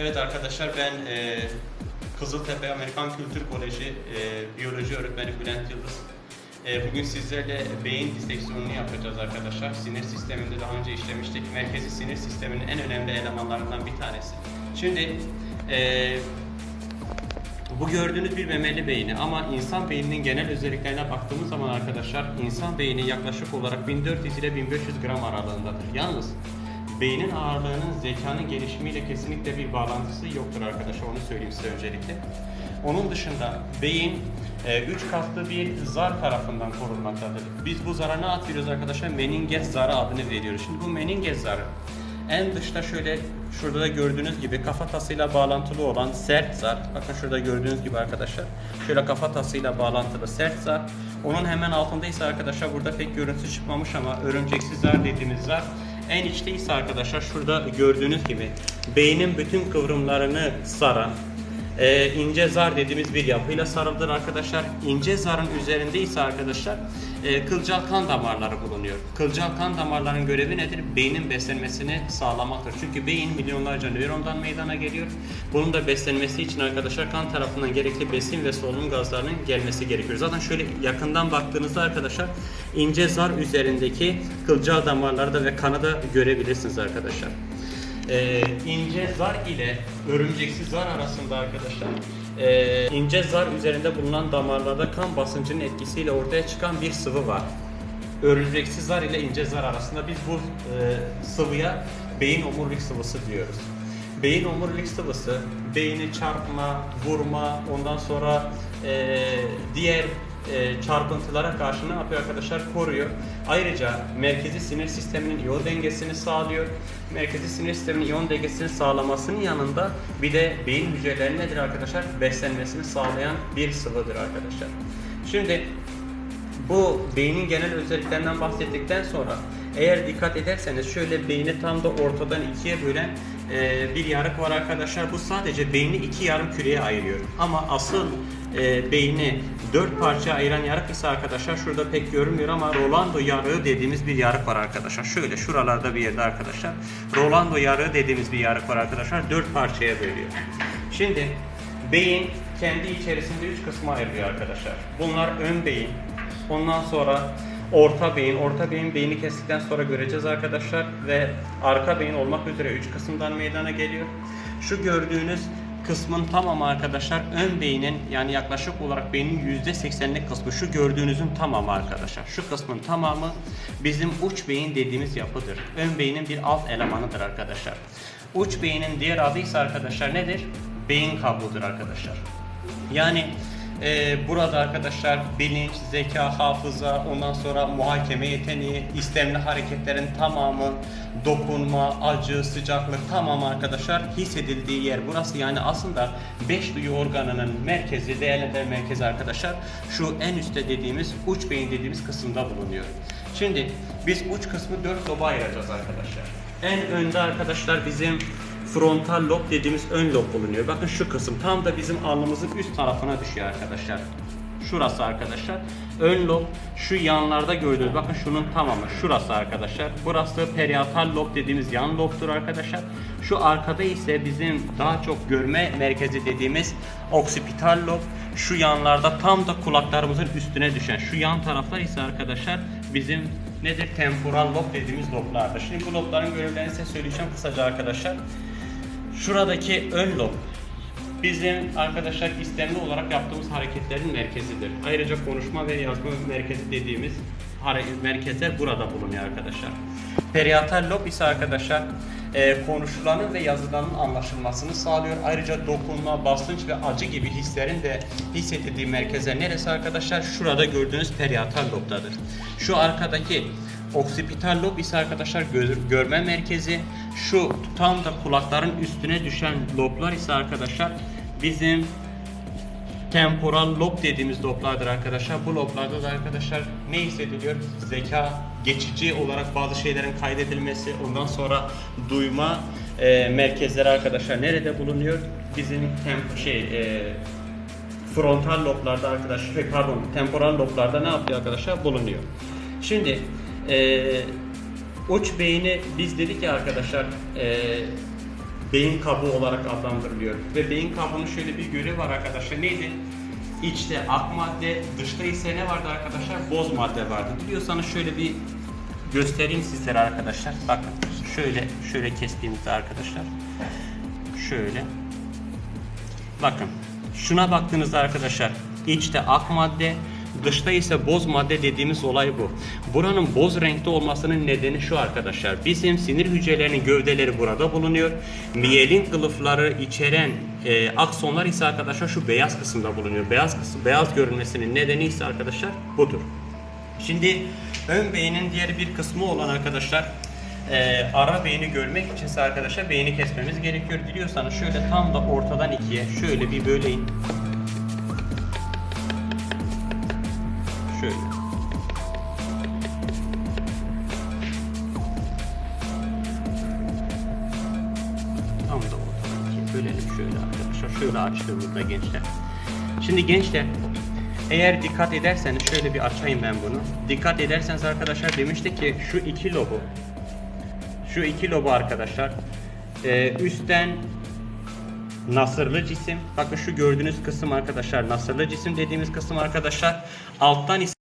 Evet arkadaşlar ben e, Kızıltepe Amerikan Kültür Koleji e, biyoloji öğretmeni Bülent Yıldız. E, bugün sizlerle beyin diseksiyonunu yapacağız arkadaşlar. Sinir sisteminde daha önce işlemiştik. Merkezi sinir sisteminin en önemli elemanlarından bir tanesi. Şimdi e, bu gördüğünüz bir memeli beyni ama insan beyninin genel özelliklerine baktığımız zaman arkadaşlar insan beyni yaklaşık olarak 1400 ile 1500 gram aralığındadır. Yalnız beynin ağırlığının zekanın gelişimiyle kesinlikle bir bağlantısı yoktur arkadaşlar onu söyleyeyim size öncelikle. Onun dışında beyin 3 katlı bir zar tarafından korunmaktadır. Biz bu zara ne atıyoruz arkadaşlar? Meninges zarı adını veriyoruz. Şimdi bu meninges zarı en dışta şöyle şurada da gördüğünüz gibi kafatasıyla bağlantılı olan sert zar. Bakın şurada gördüğünüz gibi arkadaşlar. Şöyle kafatasıyla bağlantılı sert zar. Onun hemen altında ise arkadaşlar burada pek görüntüsü çıkmamış ama örümceksiz zar dediğimiz zar. En içte ise arkadaşlar şurada gördüğünüz gibi beynin bütün kıvrımlarını saran e, ince zar dediğimiz bir yapıyla sarılıdır arkadaşlar. İnce zarın üzerinde ise arkadaşlar e, kılcal kan damarları bulunuyor. Kılcal kan damarların görevi nedir? Beynin beslenmesini sağlamaktır. Çünkü beyin milyonlarca nörondan meydana geliyor. Bunun da beslenmesi için arkadaşlar kan tarafından gerekli besin ve solunum gazlarının gelmesi gerekiyor. Zaten şöyle yakından baktığınızda arkadaşlar ince zar üzerindeki kılcal damarları da ve kanı da görebilirsiniz arkadaşlar e, ince zar ile örümceksiz zar arasında arkadaşlar e, ince zar üzerinde bulunan damarlarda kan basıncının etkisiyle ortaya çıkan bir sıvı var. Örümceksiz zar ile ince zar arasında biz bu e, sıvıya beyin omurilik sıvısı diyoruz. Beyin omurilik sıvısı beyni çarpma, vurma, ondan sonra e, diğer e, çarpıntılara karşı ne yapıyor arkadaşlar? Koruyor. Ayrıca merkezi sinir sisteminin iyon dengesini sağlıyor. Merkezi sinir sisteminin iyon dengesini sağlamasının yanında bir de beyin hücrelerinin nedir arkadaşlar? Beslenmesini sağlayan bir sıvıdır arkadaşlar. Şimdi bu beynin genel özelliklerinden bahsettikten sonra eğer dikkat ederseniz şöyle beyni tam da ortadan ikiye bölen e, bir yarık var arkadaşlar. Bu sadece beyni iki yarım küreye ayırıyor. Ama asıl e, beyni dört parça ayıran yarık ise arkadaşlar şurada pek görünmüyor ama Rolando yarığı dediğimiz bir yarık var arkadaşlar. Şöyle şuralarda bir yerde arkadaşlar. Rolando yarığı dediğimiz bir yarık var arkadaşlar. Dört parçaya bölüyor. Şimdi beyin kendi içerisinde üç kısma ayrılıyor arkadaşlar. Bunlar ön beyin, ondan sonra orta beyin, orta beyin beyni kestikten sonra göreceğiz arkadaşlar ve arka beyin olmak üzere üç kısımdan meydana geliyor. Şu gördüğünüz kısmın tamamı arkadaşlar ön beynin yani yaklaşık olarak beynin yüzde seksenlik kısmı şu gördüğünüzün tamamı arkadaşlar. Şu kısmın tamamı bizim uç beyin dediğimiz yapıdır. Ön beynin bir alt elemanıdır arkadaşlar. Uç beynin diğer adı ise arkadaşlar nedir? Beyin kablodur arkadaşlar. Yani e, burada arkadaşlar bilinç, zeka, hafıza, ondan sonra muhakeme yeteneği, istemli hareketlerin tamamı, dokunma, acı, sıcaklık tamamı arkadaşlar hissedildiği yer burası. Yani aslında 5 duyu organının merkezi, değerlendirme merkezi arkadaşlar şu en üstte dediğimiz uç beyin dediğimiz kısımda bulunuyor. Şimdi biz uç kısmı 4 loba ayıracağız arkadaşlar. En önde arkadaşlar bizim frontal lob dediğimiz ön lob bulunuyor. Bakın şu kısım tam da bizim alnımızın üst tarafına düşüyor arkadaşlar. Şurası arkadaşlar. Ön lob şu yanlarda gördüğünüz bakın şunun tamamı şurası arkadaşlar. Burası periatal lob dediğimiz yan lobtur arkadaşlar. Şu arkada ise bizim daha çok görme merkezi dediğimiz oksipital lob. Şu yanlarda tam da kulaklarımızın üstüne düşen şu yan taraflar ise arkadaşlar bizim nedir? Temporal lob dediğimiz loblardır. Şimdi bu lobların görevlerini size söyleyeceğim kısaca arkadaşlar. Şuradaki ön lob bizim arkadaşlar istemli olarak yaptığımız hareketlerin merkezidir. Ayrıca konuşma ve yazma merkezi dediğimiz merkezler burada bulunuyor arkadaşlar. Periatal lob ise arkadaşlar e, konuşulanın ve yazılanın anlaşılmasını sağlıyor. Ayrıca dokunma, basınç ve acı gibi hislerin de hissedildiği merkezler neresi arkadaşlar? Şurada gördüğünüz periatal lobdadır. Şu arkadaki Oksipital lob ise arkadaşlar gör, görme merkezi. Şu tam da kulakların üstüne düşen loblar ise arkadaşlar bizim temporal lob dediğimiz loblardır arkadaşlar. Bu loblarda da arkadaşlar ne hissediliyor? Zeka, geçici olarak bazı şeylerin kaydedilmesi, ondan sonra duyma e, merkezleri arkadaşlar nerede bulunuyor? Bizim temp şey e, frontal loblarda arkadaşlar, şey, pardon, temporal loblarda ne yapıyor arkadaşlar? Bulunuyor. Şimdi e, uç beyni biz dedik ya arkadaşlar e, beyin kabuğu olarak adlandırılıyor. Ve beyin kabuğunun şöyle bir görevi var arkadaşlar. Neydi? İçte ak madde, dışta ise ne vardı arkadaşlar? Boz madde vardı. Biliyorsanız şöyle bir göstereyim sizlere arkadaşlar. Bakın şöyle şöyle kestiğimizde arkadaşlar. Şöyle. Bakın şuna baktığınızda arkadaşlar içte ak madde dışta ise boz madde dediğimiz olay bu. Buranın boz renkte olmasının nedeni şu arkadaşlar. Bizim sinir hücrelerinin gövdeleri burada bulunuyor. Miyelin kılıfları içeren e, aksonlar ise arkadaşlar şu beyaz kısımda bulunuyor. Beyaz kısım beyaz görünmesinin nedeni ise arkadaşlar budur. Şimdi ön beynin diğer bir kısmı olan arkadaşlar e, ara beyni görmek içinse arkadaşlar beyni kesmemiz gerekiyor. Biliyorsanız şöyle tam da ortadan ikiye şöyle bir böleyin. Şöyle. Tam da ortadan bölelim şöyle arkadaşlar. Şöyle açtığımızda gençler. Şimdi gençler eğer dikkat ederseniz şöyle bir açayım ben bunu. Dikkat ederseniz arkadaşlar demiştik ki şu iki lobu şu iki lobu arkadaşlar e, üstten nasırlı cisim. Bakın şu gördüğünüz kısım arkadaşlar nasırlı cisim dediğimiz kısım arkadaşlar. Alttan ise